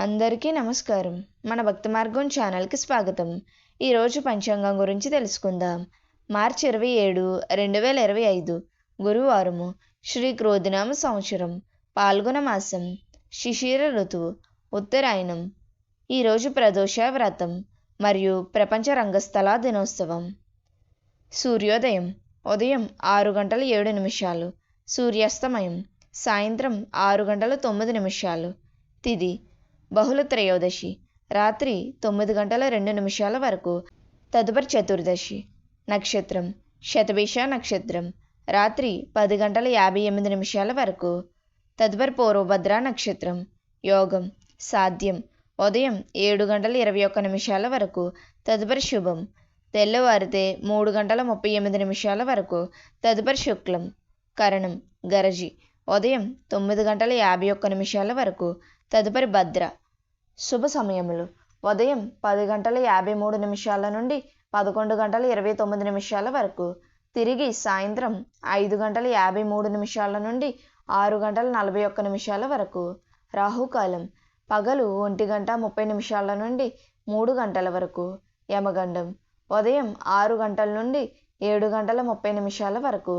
అందరికీ నమస్కారం. మన భక్తి మార్గం ఛానల్కి స్వాగతం. ఈరోజు పంచాంగం గురించి తెలుసుకుందాం. మార్చి ఇరవై ఏడు రెండు వేల ఇరవై ఐదు గురువారము శ్రీ క్రోధినామ సంవత్సరం పాల్గొన మాసం శిశిర ఋతువు ఉత్తరాయణం. ఈరోజు ప్రదోష వ్రతం మరియు ప్రపంచ రంగస్థల దినోత్సవం. సూర్యోదయం ఉదయం ఆరు గంటల ఏడు నిమిషాలు. సూర్యాస్తమయం సాయంత్రం ఆరు గంటల తొమ్మిది నిమిషాలు. తిది బహుళ త్రయోదశి రాత్రి తొమ్మిది గంటల రెండు నిమిషాల వరకు. తదుపరి చతుర్దశి నక్షత్రం శతభిష నక్షత్రం రాత్రి పది గంటల యాభై ఎనిమిది నిమిషాల వరకు. తదుపరి పూర్వభద్ర నక్షత్రం యోగం సాధ్యం ఉదయం ఏడు గంటల ఇరవై ఒక్క నిమిషాల వరకు. తదుపరి శుభం తెల్లవారితే మూడు గంటల ముప్పై ఎనిమిది నిమిషాల వరకు. తదుపరి శుక్లం కరణం గరజి ఉదయం తొమ్మిది గంటల యాభై ఒక్క నిమిషాల వరకు. తదుపరి భద్ర శుభ సమయములు. ఉదయం పది గంటల యాభై మూడు నిమిషాల నుండి పదకొండు గంటల ఇరవై తొమ్మిది నిమిషాల వరకు. తిరిగి సాయంత్రం ఐదు గంటల యాభై మూడు నిమిషాల నుండి ఆరు గంటల నలభై ఒక్క నిమిషాల వరకు. రాహుకాలం పగలు ఒంటి గంట ముప్పై నిమిషాల నుండి మూడు గంటల వరకు. యమగండం ఉదయం ఆరు గంటల నుండి ఏడు గంటల ముప్పై నిమిషాల వరకు.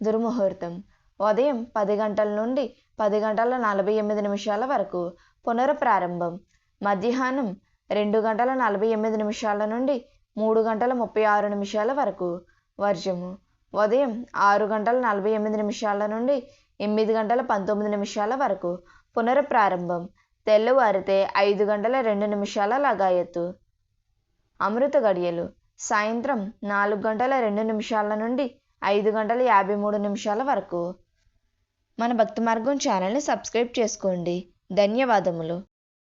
దుర్ముహూర్తం ఉదయం పది గంటల నుండి పది గంటల నలభై ఎనిమిది నిమిషాల వరకు. పునఃప్రారంభం మధ్యాహ్నం రెండు గంటల నలభై ఎనిమిది నిమిషాల నుండి మూడు గంటల ముప్పై ఆరు నిమిషాల వరకు. వర్జము. ఉదయం ఆరు గంటల నలభై ఎనిమిది నిమిషాల నుండి ఎనిమిది గంటల పంతొమ్మిది నిమిషాల వరకు. పునఃప్రారంభం. తెల్లవారితే ఐదు గంటల రెండు నిమిషాల లగాయత్తు. అమృత గడియలు. సాయంత్రం నాలుగు గంటల రెండు నిమిషాల నుండి ఐదు గంటల యాభై మూడు నిమిషాల వరకు. మన భక్తి మార్గం ఛానల్ని సబ్స్క్రైబ్ చేసుకోండి. ధన్యవాదములు.